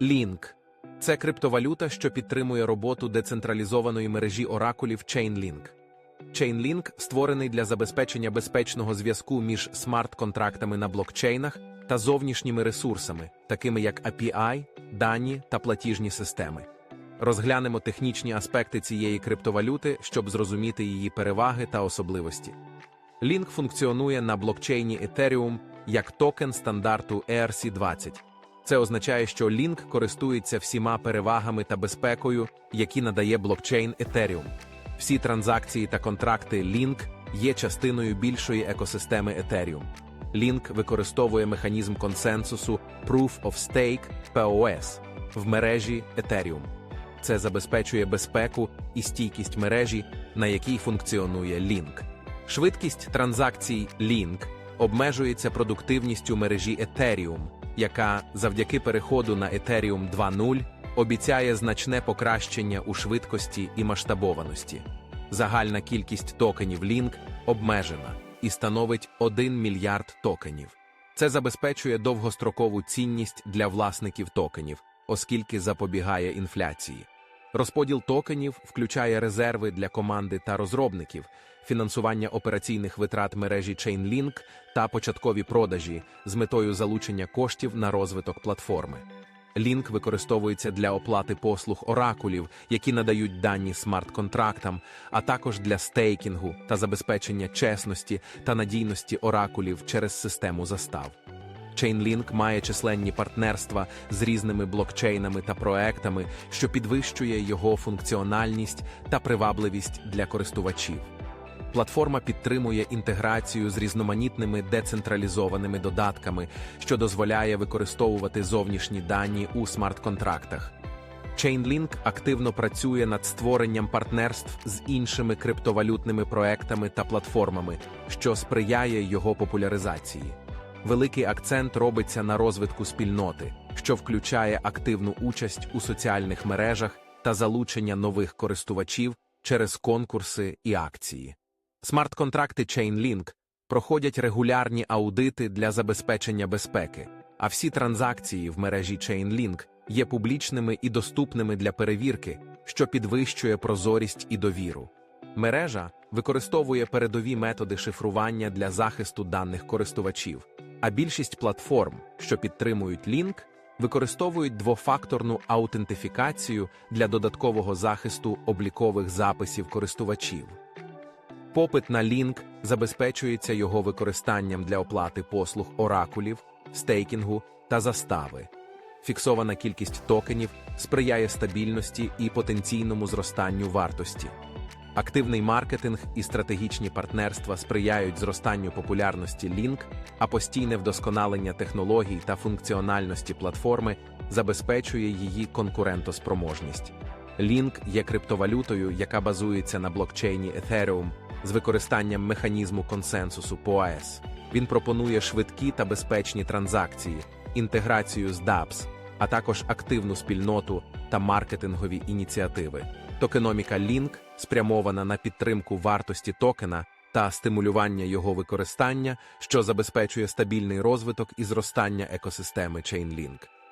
Link – це криптовалюта, що підтримує роботу децентралізованої мережі оракулів Chainlink. Chainlink створений для забезпечення безпечного зв'язку між смарт-контрактами на блокчейнах та зовнішніми ресурсами, такими як API, дані та платіжні системи. Розглянемо технічні аспекти цієї криптовалюти, щоб зрозуміти її переваги та особливості. Link функціонує на блокчейні Ethereum як токен стандарту ERC-20. Це означає, що Link користується всіма перевагами та безпекою, які надає блокчейн Ethereum. Всі транзакції та контракти Link є частиною більшої екосистеми Ethereum. Link використовує механізм консенсусу Proof of Stake POS в мережі Ethereum. Це забезпечує безпеку і стійкість мережі, на якій функціонує Link. Швидкість транзакцій Link обмежується продуктивністю мережі Ethereum, яка завдяки переходу на Ethereum 2.0 обіцяє значне покращення у швидкості і масштабованості. Загальна кількість токенів Link обмежена і становить 1 мільярд токенів. Це забезпечує довгострокову цінність для власників токенів, оскільки запобігає інфляції. Розподіл токенів включає резерви для команди та розробників, фінансування операційних витрат мережі Chainlink та початкові продажі з метою залучення коштів на розвиток платформи. Link використовується для оплати послуг оракулів, які надають дані смарт-контрактам, а також для стейкінгу та забезпечення чесності та надійності оракулів через систему застав. Chainlink має численні партнерства з різними блокчейнами та проектами, що підвищує його функціональність та привабливість для користувачів. Платформа підтримує інтеграцію з різноманітними децентралізованими додатками, що дозволяє використовувати зовнішні дані у смарт-контрактах. Chainlink активно працює над створенням партнерств з іншими криптовалютними проектами та платформами, що сприяє його популяризації. Великий акцент робиться на розвитку спільноти, що включає активну участь у соціальних мережах та залучення нових користувачів через конкурси і акції. Смарт-контракти Chainlink проходять регулярні аудити для забезпечення безпеки, а всі транзакції в мережі Chainlink є публічними і доступними для перевірки, що підвищує прозорість і довіру. Мережа використовує передові методи шифрування для захисту даних користувачів, а більшість платформ, що підтримують Link, використовують двофакторну аутентифікацію для додаткового захисту облікових записів користувачів. Попит на Link забезпечується його використанням для оплати послуг оракулів, стейкінгу та застави. Фіксована кількість токенів сприяє стабільності і потенційному зростанню вартості. Активний маркетинг і стратегічні партнерства сприяють зростанню популярності Link, а постійне вдосконалення технологій та функціональності платформи забезпечує її конкурентоспроможність. Link є криптовалютою, яка базується на блокчейні Ethereum з використанням механізму консенсусу POS. Він пропонує швидкі та безпечні транзакції, інтеграцію з DApps, а також активну спільноту та маркетингові ініціативи. Токеноміка Link спрямована на підтримку вартості токена та стимулювання його використання, що забезпечує стабільний розвиток і зростання екосистеми Chainlink.